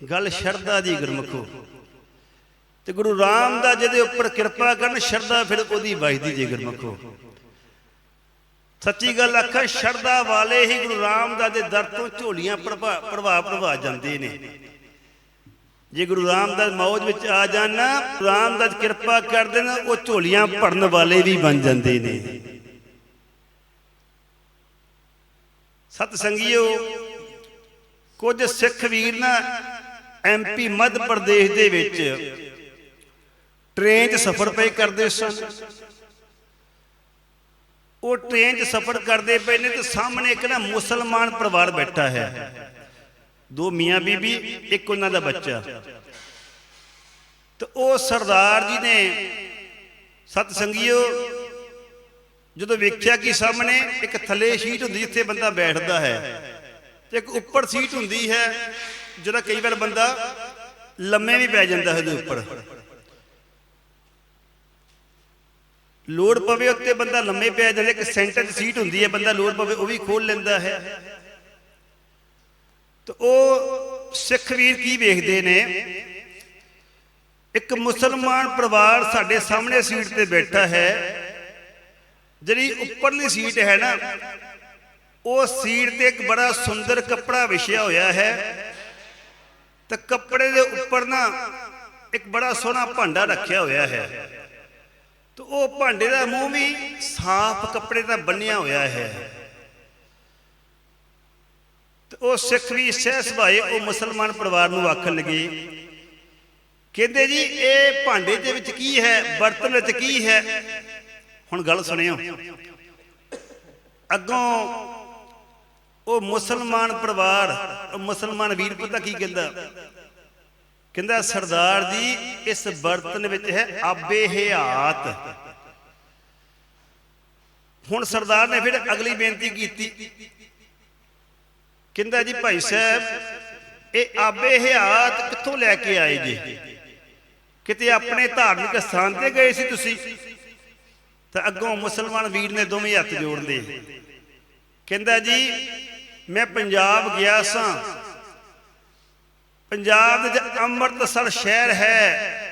ਗੱਲ ਸ਼ਰਧਾ ਦੀ ਗੁਰਮਖੋ। ਤੇ ਗੁਰੂ ਰਾਮਦਾਸ ਜਿਹਦੇ ਉੱਪਰ ਕਿਰਪਾ ਕਰਨ, ਸ਼ਰਧਾ ਫਿਰ ਉਹਦੀ ਵੱਜਦੀ ਜੇ ਗੁਰਮਖੋ। ਸੱਚੀ ਗੱਲ ਆਖਾਂ, ਸ਼ਰਧਾ ਵਾਲੇ ਹੀ ਗੁਰੂ ਰਾਮਦਾਸ ਦੇ ਦਰ ਤੋਂ ਝੋਲੀਆਂ ਪ੍ਰਭਾ, ਪ੍ਰਭਾਵ ਪ੍ਰਭਾ ਜਾਂਦੇ ਨੇ। ਜੇ ਗੁਰੂ ਰਾਮਦਾਸ ਮੌਜ ਵਿੱਚ ਆ ਜਾਣ ਨਾ ਰਾਮਦਾਸ ਕਿਰਪਾ ਕਰਦੇ ਨੇ ਉਹ ਝੋਲੀਆਂ ਭਰਨ ਵਾਲੇ ਵੀ ਬਣ ਜਾਂਦੇ ਨੇ। ਸਤ ਸੰਗੀਓ ਕੁਝ ਸਿੱਖ ਵੀਰ ਨਾ ਐਮਪੀ ਮੱਧ ਪ੍ਰਦੇਸ਼ ਦੇ ਵਿੱਚ ਟ੍ਰੇਨ 'ਚ ਸਫ਼ਰ ਪਏ ਕਰਦੇ ਸਨ। ਉਹ ਟ੍ਰੇਨ 'ਚ ਸਫ਼ਰ ਕਰਦੇ ਪਏ ਨੇ ਤੇ ਸਾਹਮਣੇ ਇੱਕ ਨਾ ਮੁਸਲਮਾਨ ਪਰਿਵਾਰ ਬੈਠਾ ਹੈ। ਦੋ ਮੀਆਂ ਬੀਬੀ, ਇੱਕ ਉਹਨਾਂ ਦਾ ਬੱਚਾ। ਤੇ ਉਹ ਸਰਦਾਰ ਜੀ ਨੇ ਸਤ ਸੰਗੀਓ ਜਦੋਂ ਵੇਖਿਆ ਕਿ ਸਾਹਮਣੇ ਇੱਕ ਥੱਲੇ ਸੀਟ ਹੁੰਦੀ ਜਿੱਥੇ ਬੰਦਾ ਬੈਠਦਾ ਹੈ ਤੇ ਇੱਕ ਉੱਪਰ ਸੀਟ ਹੁੰਦੀ ਹੈ ਜਿਹੜਾ ਕਈ ਵਾਰ ਬੰਦਾ ਲੰਮੇ ਵੀ ਪੈ ਜਾਂਦਾ ਹੈ ਉਹਦੇ ਉੱਪਰ। ਲੋੜ ਪਵੇ ਉੱਤੇ ਬੰਦਾ ਲੰਮੇ ਪੈ ਜਾਂਦਾ ਇੱਕ ਸੈਂਟਰ 'ਚ ਸੀਟ ਹੁੰਦੀ ਹੈ, ਬੰਦਾ ਲੋੜ ਪਵੇ ਉਹ ਵੀ ਖੋਲ ਲੈਂਦਾ ਹੈ। ਤੇ ਉਹ ਸਿੱਖ ਵੀਰ ਕੀ ਵੇਖਦੇ ਨੇ? ਇੱਕ ਮੁਸਲਮਾਨ ਪਰਿਵਾਰ ਸਾਡੇ ਸਾਹਮਣੇ ਸੀਟ ਤੇ ਬੈਠਾ ਹੈ। ਜਿਹੜੀ ਉੱਪਰਲੀ ਸੀਟ ਹੈ ਨਾ, ਉਹ ਸੀਟ ਤੇ ਇੱਕ ਬੜਾ ਸੁੰਦਰ ਕੱਪੜਾ ਵਿਛਿਆ ਹੋਇਆ ਹੈ। ਤੇ ਕੱਪੜੇ ਦੇ ਉੱਪਰ ਨਾ ਇੱਕ ਬੜਾ ਸੋਹਣਾ ਭਾਂਡਾ ਰੱਖਿਆ ਹੋਇਆ ਹੈ। ਤੇ ਉਹ ਭਾਂਡੇ ਦਾ ਮੂੰਹ ਵੀ ਸਾਫ਼ ਕੱਪੜੇ ਦਾ ਬੰਨਿਆ ਹੋਇਆ ਹੈ। ਤੇ ਉਹ ਸਿੱਖ ਵੀ ਸਹਿ ਸੁਭਾਏ ਉਹ ਮੁਸਲਮਾਨ ਪਰਿਵਾਰ ਨੂੰ ਆਖਣ ਲੱਗੇ, ਕਹਿੰਦੇ ਜੀ, ਇਹ ਭਾਂਡੇ ਦੇ ਵਿੱਚ ਕੀ ਹੈ? ਬਰਤਨ ਵਿੱਚ ਕੀ ਹੈ? ਹੁਣ ਗੱਲ ਸੁਣਿਓ। ਅੱਗੋਂ ਉਹ ਮੁਸਲਮਾਨ ਪਰਿਵਾਰ, ਉਹ ਮੁਸਲਮਾਨ ਵੀਰ ਪਤਾ ਕੀ ਕਹਿੰਦਾ? ਕਹਿੰਦਾ, ਸਰਦਾਰ ਜੀ, ਇਸ ਬਰਤਨ ਵਿੱਚ ਹੈ ਆਬੇ ਹਿਆਤ ਹੁਣ ਸਰਦਾਰ ਨੇ ਫਿਰ ਅਗਲੀ ਬੇਨਤੀ ਕੀਤੀ। ਕਹਿੰਦਾ ਜੀ, ਭਾਈ ਸਾਹਿਬ, ਇਹ ਆਬੇ ਹਿਆਤ ਕਿੱਥੋਂ ਲੈ ਕੇ ਆਏ ਜੀ? ਕਿਤੇ ਆਪਣੇ ਧਾਰਮਿਕ ਸਥਾਨ ਤੇ ਗਏ ਸੀ ਤੁਸੀਂ? ਤਾਂ ਅੱਗੋਂ ਮੁਸਲਮਾਨ ਵੀਰ ਨੇ ਦੋਵੇਂ ਹੱਥ ਜੋੜਦੇ। ਕਹਿੰਦਾ ਜੀ ਮੈਂ ਪੰਜਾਬ ਗਿਆ ਸਾਂ। ਪੰਜਾਬ ਦੇ ਵਿੱਚ ਅੰਮ੍ਰਿਤਸਰ ਸ਼ਹਿਰ ਹੈ।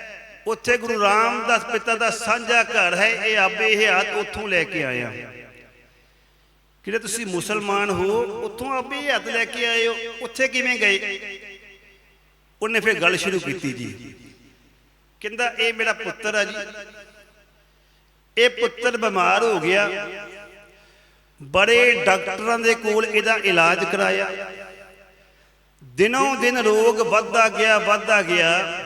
ਉੱਥੇ ਗੁਰੂ ਰਾਮਦਾਸ ਪਿਤਾ ਦਾ ਸਾਂਝਾ ਘਰ ਹੈ। ਇਹ ਆਬੇ ਹੱਥ ਉੱਥੋਂ ਲੈ ਕੇ ਆਇਆ। ਕਿਹੜੇ ਤੁਸੀਂ ਮੁਸਲਮਾਨ ਹੋ, ਉੱਥੋਂ ਆਬੇ ਹੱਥ ਲੈ ਕੇ ਆਏ ਹੋ। ਉੱਥੇ ਕਿਵੇਂ ਗਏ? ਉਹਨੇ ਫਿਰ ਗੱਲ ਸ਼ੁਰੂ ਕੀਤੀ ਜੀ। ਕਹਿੰਦਾ, ਇਹ ਮੇਰਾ ਪੁੱਤਰ ਆ ਜੀ। ਇਹ ਪੁੱਤਰ ਬਿਮਾਰ ਹੋ ਗਿਆ। ਬੜੇ ਡਾਕਟਰਾਂ ਦੇ ਕੋਲ ਇਹਦਾ ਇਲਾਜ ਕਰਾਇਆ। ਦਿਨੋਂ ਦਿਨ ਰੋਗ ਵੱਧਦਾ ਗਿਆ ਵੱਧਦਾ ਗਿਆ।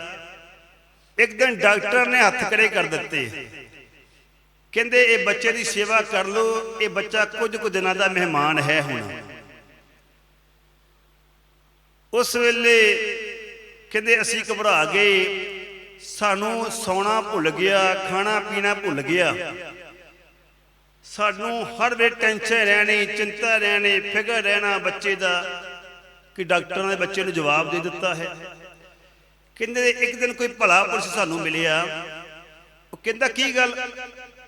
ਇੱਕ ਦਿਨ ਡਾਕਟਰ ਨੇ ਹੱਥ ਖੜੇ ਕਰ ਦਿੱਤੇ। ਕਹਿੰਦੇ, ਇਹ ਬੱਚੇ ਦੀ ਸੇਵਾ ਕਰ ਲਓ, ਇਹ ਬੱਚਾ ਕੁਝ ਕੁ ਦਿਨਾਂ ਦਾ ਮਹਿਮਾਨ ਹੈ ਹੁਣ। ਉਸ ਵੇਲੇ ਕਹਿੰਦੇ, ਅਸੀਂ ਘਬਰਾ ਗਏ। ਸਾਨੂੰ ਸੌਣਾ ਭੁੱਲ ਗਿਆ, ਖਾਣਾ ਪੀਣਾ ਭੁੱਲ ਗਿਆ। ਸਾਨੂੰ ਹਰ ਵੇ ਟੈਨਸ਼ਨ ਰਹਿਣੀ, ਚਿੰਤਾ ਰਹਿਣੀ, ਫਿਕਰ ਰਹਿਣਾ ਬੱਚੇ ਦਾ ਕਿ ਡਾਕਟਰਾਂ ਨੇ ਬੱਚੇ ਨੂੰ ਜਵਾਬ ਦੇ ਦਿੱਤਾ ਹੈ। ਕਹਿੰਦੇ ਇੱਕ ਦਿਨ ਕੋਈ ਭਲਾ ਪੁਰਸ਼ ਸਾਨੂੰ ਮਿਲਿਆ। ਉਹ ਕਹਿੰਦਾ, ਕੀ ਗੱਲ?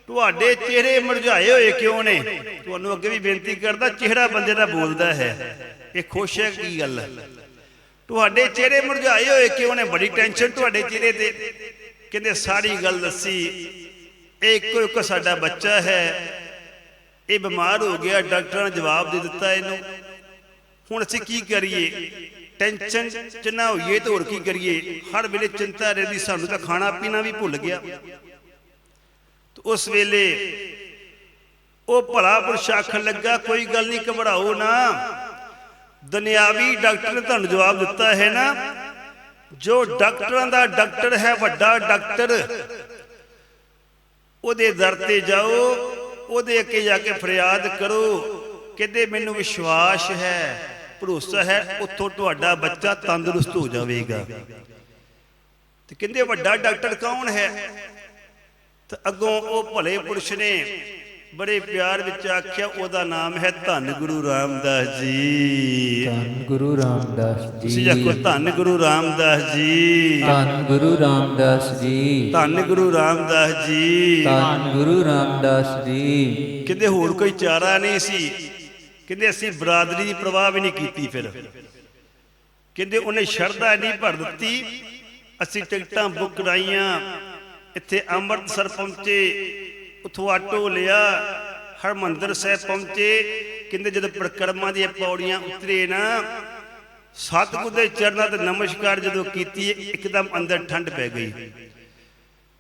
ਤੁਹਾਡੇ ਚਿਹਰੇ ਮੁਰਝਾਏ ਹੋਏ ਕਿਉਂ ਨੇ? ਤੁਹਾਨੂੰ ਅੱਗੇ ਵੀ ਬੇਨਤੀ ਕਰਦਾ, ਚਿਹਰਾ ਬੰਦੇ ਦਾ ਬੋਲਦਾ ਹੈ। ਇਹ ਖੁਸ਼ ਹੈ, ਕੀ ਗੱਲ? ਹੈ ਤੁਹਾਡੇ ਚਿਹਰੇ ਮੁਰਝਾਏ ਹੋਏ ਕਿਉਂ ਨੇ? ਬੜੀ ਟੈਨਸ਼ਨ ਤੁਹਾਡੇ ਚਿਹਰੇ ਤੇ। ਕਹਿੰਦੇ, ਸਾਰੀ ਗੱਲ ਦੱਸੀ। ਇਹ ਇੱਕੋ ਇੱਕ ਸਾਡਾ ਬੱਚਾ ਹੈ। ਇਹ ਬਿਮਾਰ ਹੋ ਗਿਆ, ਡਾਕਟਰਾਂ ਨੇ ਜਵਾਬ ਦੇ ਦਿੱਤਾ ਇਹਨੂੰ। ਹੁਣ ਅਸੀਂ ਕੀ ਕਰੀਏ? ਟੈਨਸ਼ਨ ਚ ਨਾ ਹੋਈਏ ਤਾਂ ਹੋਰ ਕੀ ਕਰੀਏ? ਹਰ ਵੇਲੇ ਚਿੰਤਾ ਰਹਿੰਦੀ, ਸਾਨੂੰ ਤਾਂ ਖਾਣਾ ਪੀਣਾ ਵੀ ਭੁੱਲ ਗਿਆ। ਤੇ ਉਸ ਵੇਲੇ ਉਹ ਭਲਾ ਪੁਰਸ਼ ਆਖਣ ਲੱਗਾ, ਕੋਈ ਗੱਲ ਨਹੀਂ, ਘਬਰਾਓ ਨਾ। ਦੁਨਿਆਵੀ ਡਾਕਟਰ ਨੇ ਤੁਹਾਨੂੰ ਜਵਾਬ ਦਿੱਤਾ ਹੈ ਨਾ, ਜੋ ਡਾਕਟਰਾਂ ਦਾ ਡਾਕਟਰ ਹੈ, ਵੱਡਾ ਡਾਕਟਰ, ਉਹਦੇ ਦਰ ਤੇ ਜਾਓ। ਉਹਦੇ ਅੱਗੇ ਜਾ ਕੇ ਫਰਿਆਦ ਕਰੋ ਕਹਿੰਦੇ ਮੈਨੂੰ ਵਿਸ਼ਵਾਸ ਹੈ, ਭਰੋਸਾ ਹੈ, ਉੱਥੋਂ ਤੁਹਾਡਾ ਬੱਚਾ ਤੰਦਰੁਸਤ ਹੋ ਜਾਵੇਗਾ। ਤੇ ਕਹਿੰਦੇ ਵੱਡਾ ਡਾਕਟਰ ਕੌਣ ਹੈ? ਤੇ ਅੱਗੋਂ ਉਹ ਭਲੇ ਪੁਰਸ਼ ਨੇ ਬੜੇ ਪਿਆਰ ਵਿੱਚ ਆਖਿਆ ਉਹਦਾ ਨਾਮ ਹੈ ਧੰਨ ਗੁਰੂ ਰਾਮਦਾਸ ਜੀ। ਧੰਨ ਗੁਰੂ ਰਾਮਦਾਸ ਤੁਸੀਂ ਜੀ ਆਖੋ ਧੰਨ ਗੁਰੂ ਰਾਮਦਾਸ ਜੀ। ਧੰਨ ਗੁਰੂ ਰਾਮਦਾਸ ਜੀ। ਧੰਨ ਗੁਰੂ ਰਾਮਦਾਸ ਜੀ। ਧੰਨ ਗੁਰੂ ਰਾਮਦਾਸ ਜੀ। ਕਹਿੰਦੇ ਹੋਰ ਕੋਈ ਚਾਰਾ ਨਹੀਂ ਸੀ। ਕਹਿੰਦੇ ਅਸੀਂ ਬਰਾਦਰੀ ਦੀ ਪ੍ਰਵਾਹ ਵੀ ਨਹੀਂ ਕੀਤੀ ਫਿਰ। ਕਹਿੰਦੇ ਉਹਨੇ ਸ਼ਰਧਾ ਨਹੀਂ ਭਰ ਦਿੱਤੀ। ਅਸੀਂ ਟਿਕਟਾਂ ਬੁੱਕ ਕਰਾਈਆਂ। ਇੱਥੇ ਅੰਮ੍ਰਿਤਸਰ ਪਹੁੰਚੇ। ਉਥੋਂ ਆਟੋ ਲਿਆ ਹਰਮੰਦਰ ਸਾਹਿਬ ਪਹੁੰਚੇ, ਕਹਿੰਦੇ ਜਦੋਂ ਪ੍ਰਕਰਮਾਂ ਦੀਆਂ ਪੌੜੀਆਂ ਉਤਰੇ ਨਾ, ਸਤਿਗੁਰ ਦੇ ਚਰਨਾਂ ਤੇ ਨਮਸਕਾਰ ਜਦੋਂ ਕੀਤੀ, ਇੱਕਦਮ ਅੰਦਰ ਠੰਡ ਪੈ ਗਈ।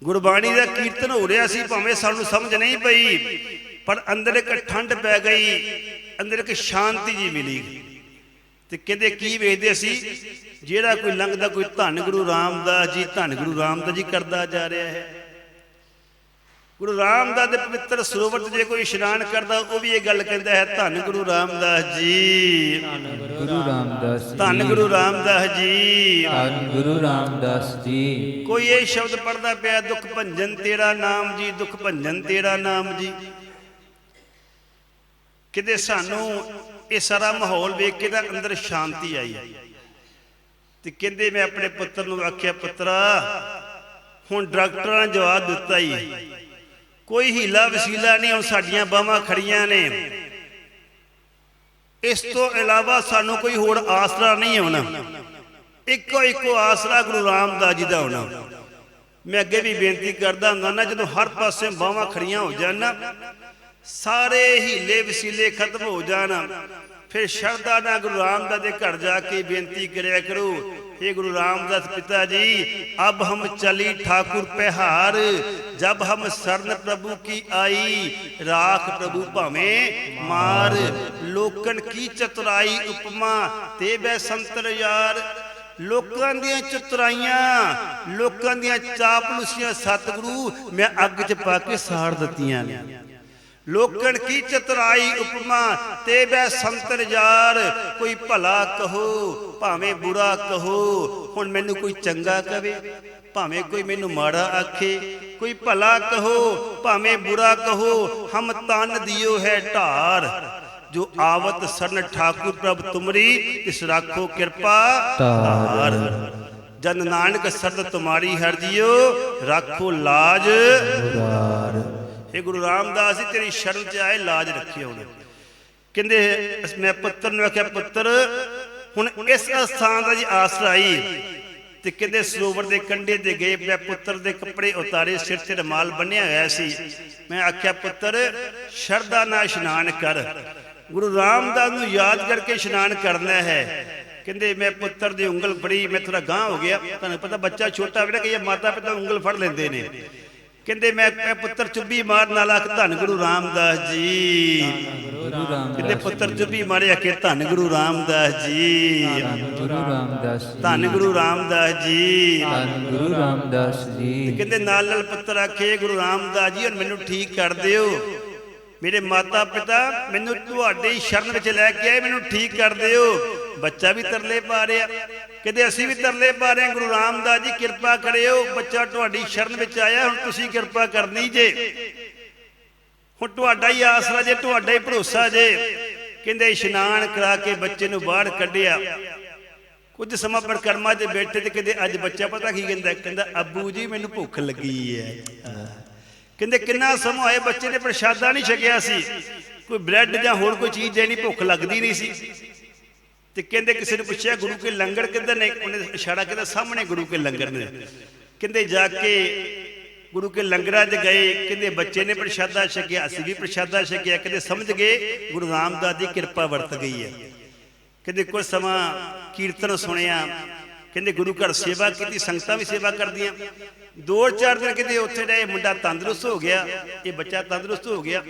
ਗੁਰਬਾਣੀ ਦਾ ਕੀਰਤਨ ਹੋ ਰਿਹਾ ਸੀ, ਭਾਵੇਂ ਸਾਨੂੰ ਸਮਝ ਨਹੀਂ ਪਈ, ਪਰ ਅੰਦਰ ਇੱਕ ਠੰਡ ਪੈ ਗਈ, ਅੰਦਰ ਇੱਕ ਸ਼ਾਂਤੀ ਜੀ ਮਿਲੀ। ਤੇ ਕਹਿੰਦੇ ਕੀ ਵੇਖਦੇ ਸੀ, ਜਿਹੜਾ ਕੋਈ ਲੰਘਦਾ, ਕੋਈ ਧੰਨ ਗੁਰੂ ਰਾਮਦਾਸ ਜੀ, ਧੰਨ ਗੁਰੂ ਰਾਮਦਾਸ ਜੀ ਕਰਦਾ ਜਾ ਰਿਹਾ ਹੈ। ਗੁਰੂ ਰਾਮਦਾਸ ਦੇ ਪਵਿੱਤਰ ਸਰੋਵਰ 'ਚ ਜੇ ਕੋਈ ਇਸ਼ਨਾਨ ਕਰਦਾ ਉਹ ਵੀ ਇਹ ਗੱਲ ਕਹਿੰਦਾ ਹੈ ਧੰਨ ਗੁਰੂ ਰਾਮਦਾਸ ਜੀ। ਗੁਰੂ ਰਾਮਦਾਸ ਜੀ। ਧੰਨ ਗੁਰੂ ਰਾਮਦਾਸ ਜੀ। ਧੰਨ ਗੁਰੂ ਰਾਮਦਾਸ ਜੀ। ਕੋਈ ਇਹ ਸ਼ਬਦ ਪੜਦਾ ਪਿਆ ਦੁੱਖ ਭੰਜਨ ਤੇਰਾ ਨਾਮ ਜੀ ਦੁੱਖ ਭੰਜਨ ਤੇਰਾ ਨਾਮ ਜੀ। ਕਿਤੇ ਸਾਨੂੰ ਇਹ ਸਾਰਾ ਮਾਹੌਲ ਵੇਖ ਕੇ ਤਾਂ ਅੰਦਰ ਸ਼ਾਂਤੀ ਆਈ। ਤੇ ਕਹਿੰਦੇ ਮੈਂ ਆਪਣੇ ਪੁੱਤਰ ਨੂੰ ਆਖਿਆ ਪੁੱਤਰਾ ਹੁਣ ਡਾਕਟਰਾਂ ਨੇ ਜਵਾਬ ਦਿੱਤਾ ਹੀ ਕੋਈ ਹੀਲਾ ਵਸੀਲਾ ਨਹੀਂ, ਹੁਣ ਸਾਡੀਆਂ ਬਾਹਾਂ ਖੜੀਆਂ ਨੇ। ਇਸ ਤੋਂ ਇਲਾਵਾ ਸਾਨੂੰ ਕੋਈ ਹੋਰ ਆਸਰਾ ਨਹੀਂ ਹੋਣਾ ਇੱਕੋ ਇੱਕੋ ਆਸਰਾ ਗੁਰੂ ਰਾਮਦਾਸ ਜੀ ਦਾ ਹੋਣਾ ਮੈਂ ਅੱਗੇ ਵੀ ਬੇਨਤੀ ਕਰਦਾ ਹੁੰਦਾ ਨਾ, ਜਦੋਂ ਹਰ ਪਾਸੇ ਬਾਹਾਂ ਖੜੀਆਂ ਹੋ ਜਾਣ ਨਾ, ਸਾਰੇ ਹੀਲੇ ਵਸੀਲੇ ਖਤਮ ਹੋ ਜਾਣ। ਫਿਰ ਸ਼ਰਧਾ ਨਾਲ ਗੁਰੂ ਰਾਮਦਾਸ ਦੇ ਘਰ ਜਾ ਕੇ ਬੇਨਤੀ ਕਰਿਆ ਕਰੋ हे गुरु रामदास पिता जी अब हम चली ठाकुर पहार जब हम शरण प्रभु की आई राख प्रभु भावे मार लोकन की चतुराई उपमा ते बੈ ਸੰਤਰ ਯਾਰ ਲੋਕਾਂ ਦੀਆਂ ਚਤੁਰਾਈਆਂ ਲੋਕਾਂ ਦੀਆਂ ਚਾਪਲੂਸੀਆਂ ਸਤਿਗੁਰੂ ਮੈਂ ਅੱਗ 'ਚ ਪਾ ਕੇ ਸਾੜ ਦਿੱਤੀਆਂ ਨੇ ਲੋਕਣ ਕੀ ਚਤੁਰਾਈ ਉਪਮਾ? ਤੇ ਬੈ ਸੰਤਰ ਯਾਰ, ਕੋਈ ਭਲਾ ਕਹੋ, ਭਾਵੇਂ ਬੁਰਾ ਕਹੋ, ਹੁਣ ਮੈਨੂੰ ਕੋਈ ਚੰਗਾ ਕਵੇ, ਭਾਵੇਂ ਕੋਈ ਮੈਨੂੰ ਮਾੜਾ ਆਖੇ, ਕੋਈ ਭਲਾ ਕਹੋ, ਭਾਵੇਂ ਬੁਰਾ ਕਹੋ, ਹਮ ਤਨ ਦਿਓ ਹੈ ਢਾਰ। ਜੋ ਆਵਤ ਸਰਨ ਠਾਕੁਰ ਪ੍ਰਭ ਤੁਮਰੀ ਇਸ ਰਾਖੋ ਕਿਰਪਾ ਧਾਰ। ਜਨ ਨਾਨਕ ਸਰਦ ਤੁਮਾਰੀ ਹਰ ਜਿਓ ਰਾਖੋ ਲਾਜ ਮੁਰਾਰ ਇਹ ਗੁਰੂ ਰਾਮਦਾਸ ਜੀ, ਤੇਰੀ ਸ਼ਰਨ ਚ ਆਏ ਲਾਜ ਰੱਖੇ ਹੁਣ ਕਹਿੰਦੇ ਮੈਂ ਪੁੱਤਰ ਨੂੰ ਆਖਿਆ, ਪੁੱਤਰ, ਹੁਣ ਇਸ ਅਸਥਾਨ ਦਾ ਜੀ ਆਸਰਾ ਆਈ। ਤੇ ਕਹਿੰਦੇ ਸਰੋਵਰ ਦੇ ਕੰਢੇ ਤੇ ਗਏ, ਮੈਂ ਪੁੱਤਰ ਦੇ ਕੱਪੜੇ ਉਤਾਰੇ, ਸਿਰ ਤੇ ਰਮਾਲ ਬੰਨਿਆ ਹੋਇਆ ਸੀ। ਮੈਂ ਆਖਿਆ, ਪੁੱਤਰ, ਸ਼ਰਧਾ ਨਾਲ ਇਸ਼ਨਾਨ ਕਰ। ਗੁਰੂ ਰਾਮਦਾਸ ਨੂੰ ਯਾਦ ਕਰਕੇ ਇਸ਼ਨਾਨ ਕਰਨਾ ਹੈ। ਕਹਿੰਦੇ, ਮੈਂ ਪੁੱਤਰ ਦੀ ਉਂਗਲ ਫੜੀ, ਮੈਂ ਥੋੜਾ ਗਾਂ ਹੋ ਗਿਆ। ਤੁਹਾਨੂੰ ਪਤਾ ਬੱਚਾ ਛੋਟਾ ਵੀ ਨਾ ਕਿ ਮਾਤਾ ਪਿਤਾ ਉਂਗਲ ਫੜ ਲੈਂਦੇ ਨੇ। ਕਹਿੰਦੇ ਮੈਂ ਮੈਂ ਪੁੱਤਰ ਚੁੱਭੀ ਮਾਰਨ ਵਾਲਾ ਧੰਨ ਗੁਰੂ ਰਾਮਦਾਸ ਜੀ। ਕਹਿੰਦੇ ਪੁੱਤਰ ਚੁੱਭੀ ਮਾਰਿਆ ਕਿ ਧੰਨ ਗੁਰੂ ਰਾਮਦਾਸ ਜੀ। ਧੰਨ ਗੁਰੂ ਰਾਮਦਾਸ ਜੀ। ਧੰਨ ਗੁਰੂ ਰਾਮਦਾਸ ਜੀ ਧੰਨ ਗੁਰੂ ਰਾਮਦਾਸ ਜੀ ਕਹਿੰਦੇ ਨਾਲ ਨਾਲ ਪੁੱਤਰ ਆਖੇ, ਗੁਰੂ ਰਾਮਦਾਸ ਜੀ, ਹੁਣ ਮੈਨੂੰ ਠੀਕ ਕਰ ਦਿਓ। ਮੇਰੇ ਮਾਤਾ ਪਿਤਾ ਮੈਨੂੰ ਤੁਹਾਡੇ ਸ਼ਰਨ ਵਿੱਚ ਲੈ ਕੇ ਆਏ, ਮੈਨੂੰ ਠੀਕ ਕਰ ਦਿਓ। ਬੱਚਾ ਵੀ ਤਰਲੇ ਪਾ ਰਿਹਾ। ਕਹਿੰਦੇ, ਅਸੀਂ ਵੀ ਤਰਲੇ ਪਾ ਰਹੇ ਗੁਰੂ ਰਾਮਦਾਸ ਜੀ, ਕਿਰਪਾ ਕਰਿਓ। ਬੱਚਾ ਤੁਹਾਡੀ ਸ਼ਰਨ ਵਿੱਚ ਆਇਆ, ਹੁਣ ਤੁਸੀਂ ਕਿਰਪਾ ਕਰਨੀ ਜੇ। ਹੁਣ ਤੁਹਾਡਾ ਹੀ ਆਸਰਾ ਜੇ, ਤੁਹਾਡਾ ਹੀ ਭਰੋਸਾ ਜੇ। ਕਹਿੰਦੇ, ਇਸ਼ਨਾਨ ਕਰਾ ਕੇ ਬੱਚੇ ਨੂੰ ਬਾਹਰ ਕੱਢਿਆ। ਕੁਝ ਸਮਾਂ ਪਰਕਰਮਾ 'ਚ ਬੈਠੇ ਤੇ ਕਹਿੰਦੇ, ਅੱਜ ਬੱਚਾ ਪਤਾ ਕੀ ਕਹਿੰਦਾ? ਕਹਿੰਦਾ, ਅੱਬੂ ਜੀ, ਮੈਨੂੰ ਭੁੱਖ ਲੱਗੀ ਹੈ। ਕਹਿੰਦੇ ਕਿੰਨਾ ਸਮਾਂ ਹੋਇਆ, ਬੱਚੇ ਨੇ ਪ੍ਰਸ਼ਾਦਾ ਨਹੀਂ ਛਕਿਆ ਸੀ। ਕੋਈ ਬ੍ਰੈਡ ਜਾਂ ਹੋਰ ਕੋਈ ਚੀਜ਼ ਦੇਣੀ, ਭੁੱਖ ਲੱਗਦੀ ਨਹੀਂ ਸੀ। ਤੇ ਕਹਿੰਦੇ ਕਿਸੇ ਨੇ ਪੁੱਛਿਆ, ਗੁਰੂ ਕੇ ਲੰਗਰ ਕਿੱਧਰ ਨੇ? ਉਹਨੇ ਇਸ਼ਾਰਾ ਕੀਤਾ, ਸਾਹਮਣੇ ਗੁਰੂ ਕੇ ਲੰਗਰ ਨੇ। ਕਹਿੰਦੇ ਜਾ ਕੇ ਗੁਰੂ ਕੇ ਲੰਗਰਾਂ 'ਚ ਗਏ, ਕਹਿੰਦੇ ਬੱਚੇ ਨੇ ਪ੍ਰਸ਼ਾਦਾ ਛਕਿਆ, ਅਸੀਂ ਵੀ ਪ੍ਰਸ਼ਾਦਾ ਛਕਿਆ। ਕਹਿੰਦੇ ਸਮਝ ਗਏ, ਗੁਰੂ ਰਾਮਦਾਸ ਦੀ ਕਿਰਪਾ ਵਰਤ ਗਈ ਹੈ। ਕਹਿੰਦੇ ਕੁਝ ਸਮਾਂ ਕੀਰਤਨ ਸੁਣਿਆ। ਕਹਿੰਦੇ ਗੁਰੂ ਘਰ ਸੇਵਾ ਕੀਤੀ, ਸੰਗਤਾਂ ਵੀ ਸੇਵਾ ਕਰਦੀਆਂ। ਦੋ ਚਾਰ ਦਿਨ ਕਹਿੰਦੇ ਉੱਥੇ ਰਹੇ, ਮੁੰਡਾ ਤੰਦਰੁਸਤ ਹੋ ਗਿਆ, ਇਹ ਬੱਚਾ ਤੰਦਰੁਸਤ ਹੋ ਗਿਆ।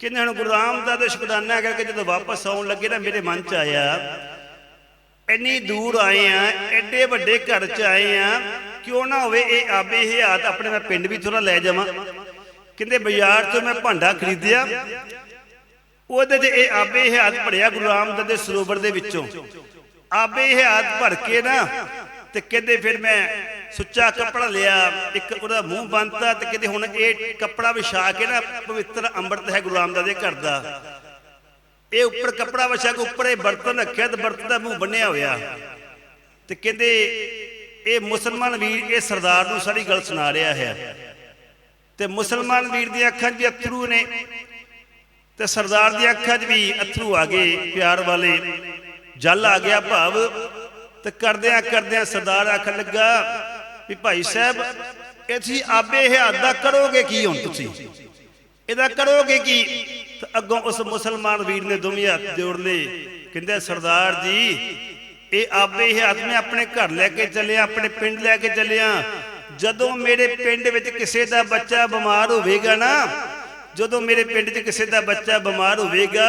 ਕਹਿੰਦੇ ਹੁਣ ਗੁਰੂ ਰਾਮਦਾਸ ਦਾ ਸ਼ੁਕਰਾਨਾ ਕਰਕੇ ਜਦੋਂ ਵਾਪਸ ਆਉਣ ਲੱਗੇ ਨਾ ਮੇਰੇ ਮਨ 'ਚ ਆਇਆ, ਇੰਨੀ ਦੂਰ ਆਏ ਆ, ਐਡੇ ਵੱਡੇ ਘਰ 'ਚ ਆਏ ਆ, ਕਿਉਂ ਨਾ ਹੋਵੇ ਇਹ ਆਬੇ ਹਿਆਤ ਆਪਣੇ ਮੈਂ ਪਿੰਡ ਵੀ ਥੋੜਾ ਲੈ ਜਾਵਾਂ। ਕਹਿੰਦੇ ਬਾਜ਼ਾਰ 'ਚੋਂ ਮੈਂ ਭਾਂਡਾ ਖਰੀਦਿਆ, ਉਹਦੇ 'ਚ ਇਹ ਆਬੇ ਹਿਆਤ ਭਰਿਆ ਗੁਰੂ ਰਾਮਦਾਸ ਦੇ ਸਰੋਵਰ ਦੇ ਵਿੱਚੋਂ। ਆਬੇ ਹਿਆਤ ਭਰ ਕੇ ਨਾ, ਤੇ ਕਹਿੰਦੇ ਫਿਰ ਮੈਂ ਸੁੱਚਾ ਕੱਪੜਾ ਲਿਆ, ਇੱਕ ਉਹਦਾ ਮੂੰਹ ਬੰਨਤਾ ਤੇ ਕਹਿੰਦੇ ਹੁਣ ਇਹ ਕੱਪੜਾ ਵਿਛਾ ਕੇ ਨਾ ਪਵਿੱਤਰ ਅੰਮ੍ਰਿਤ ਹੈ ਗੁਰੂ ਰਾਮਦਾਸ ਦੇ ਘਰ ਦਾ। ਇਹ ਉੱਪਰ ਕੱਪੜਾ ਵਿਛਾ ਕੇ ਉੱਪਰ ਇਹ ਬਰਤਨ ਰੱਖਿਆ ਤੇ ਬਰਤਨ ਦਾ ਮੂੰਹ ਬੰਨਿਆ ਹੋਇਆ। ਤੇ ਕਹਿੰਦੇ ਇਹ ਮੁਸਲਮਾਨ ਵੀਰ, ਇਹ ਸਰਦਾਰ ਨੂੰ ਸਾਰੀ ਗੱਲ ਸੁਣਾ ਰਿਹਾ ਹੈ। ਤੇ ਮੁਸਲਮਾਨ ਵੀਰ ਦੀਆਂ ਅੱਖਾਂ 'ਚ ਵੀ ਅਥਰੂ ਨੇ ਤੇ ਸਰਦਾਰ ਦੀਆਂ ਅੱਖਾਂ 'ਚ ਵੀ ਅਥਰੂ ਆ ਗਏ ਪਿਆਰ ਵਾਲੇ। ਜਲ ਆ ਗਿਆ ਭਾਵ ਤੇ ਕਰਦਿਆਂ ਕਰਦਿਆਂ ਸਰਦਾਰ ਆਖਣ ਲੱਗਾ ਵੀ ਭਾਈ ਸਾਹਿਬ, ਇਹ ਤੁਸੀਂ ਆਬੇ ਹਯਾਤ ਦਾ ਕਰੋਗੇ ਕੀ ਹੁਣ ਤੁਸੀਂ? ਇਹਦਾ ਕਰੋਗੇ ਕੀ? ਅੱਗੋਂ ਉਸ ਮੁਸਲਮਾਨ ਵੀਰ ਨੇ ਦੋਵੇਂ ਹੱਥ ਜੋੜ ਲਏ। ਕਹਿੰਦੇ, ਸਰਦਾਰ ਜੀ, ਇਹ ਆਬੇ ਹਯਾਤ ਮੈਂ ਆਪਣੇ ਘਰ ਲੈ ਕੇ ਚੱਲਿਆ ਆਪਣੇ ਪਿੰਡ ਲੈ ਕੇ ਚੱਲਿਆ ਜਦੋਂ ਮੇਰੇ ਪਿੰਡ ਵਿੱਚ ਕਿਸੇ ਦਾ ਬੱਚਾ ਬਿਮਾਰ ਹੋਵੇਗਾ ਨਾ, ਜਦੋਂ ਮੇਰੇ ਪਿੰਡ 'ਚ ਕਿਸੇ ਦਾ ਬੱਚਾ ਬਿਮਾਰ ਹੋਵੇਗਾ,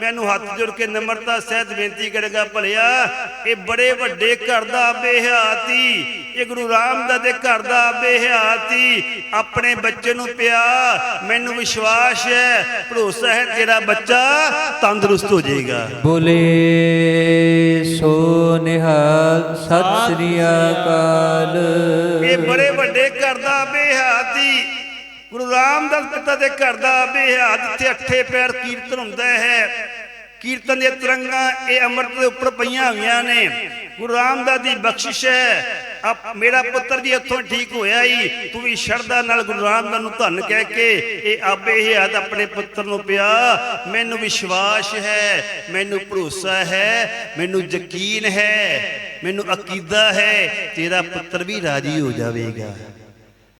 ਮੈਨੂੰ ਹੱਥ ਜੋੜ ਕੇ ਨਮਰਤਾ ਸਹਿਤ ਬੇਨਤੀ ਕਰੇਗਾ, ਭਲਿਆ, ਇਹ ਬੜੇ ਵੱਡੇ ਘਰ ਦਾ ਆਬੇ ਹਯਾਤੀ ਇਹ ਗੁਰੂ ਰਾਮਦਾਸ ਦੇ ਘਰ ਦਾ ਆਬੇ ਹਯਾਤੀ ਆਪਣੇ ਬੱਚੇ ਨੂੰ ਪਿਆ। ਮੈਨੂੰ ਵਿਸ਼ਵਾਸ ਹੈ ਭਰੋਸਾ ਹੈ ਤੇਰਾ ਬੱਚਾ ਤੰਦਰੁਸਤ ਹੋ ਜਾਏਗਾ। ਬੋਲੇ ਸੋ ਨਿਹਾਲ ਸਤਿ ਸ੍ਰੀ ਅਕਾਲ। ਇਹ ਬੜੇ ਵੱਡੇ ਘਰ ਦਾ ਬੇਹਾਤੀ ਗੁਰੂ ਰਾਮਦਾਸ ਪਿਤਾ ਦੇ ਘਰ ਦਾ ਬੇਹਾਤ ਜਿੱਥੇ ਅੱਠੇ ਪੈਰ ਕੀਰਤਨ ਹੁੰਦਾ ਹੈ। ਕੀਰਤਨ ਦੇ ਤਰੰਗਾਂ ਇਹ ਅੰਮ੍ਰਿਤ ਦੇ ਉੱਪਰ ਪਈਆਂ ਹੋਈਆਂ ਨੇ। ਗੁਰੂ ਰਾਮਦਾਸ ਦੀ ਬਖਸ਼ਿਸ਼ ਹੈ। ਮੇਰਾ ਪੁੱਤਰ ਜੀ ਇੱਥੋਂ ਠੀਕ ਹੋਇਆ ਹੀ ਤੂੰ ਵੀ ਸ਼ਰਧਾ ਨਾਲ ਗੁਰੂ ਰਾਮਦਾਸ ਨੂੰ ਧੰਨ ਕਹਿ ਕੇ ਇਹ ਆਬੇ ਹਯਾਤ ਆਪਣੇ ਪੁੱਤਰ ਨੂੰ ਪਿਆ। ਮੈਨੂੰ ਵਿਸ਼ਵਾਸ ਹੈ, ਮੈਨੂੰ ਭਰੋਸਾ ਹੈ, ਮੈਨੂੰ ਯਕੀਨ ਹੈ, ਮੈਨੂੰ ਅਕੀਦਾ ਹੈ, ਤੇਰਾ ਪੁੱਤਰ ਵੀ ਰਾਜੀ ਹੋ ਜਾਵੇਗਾ।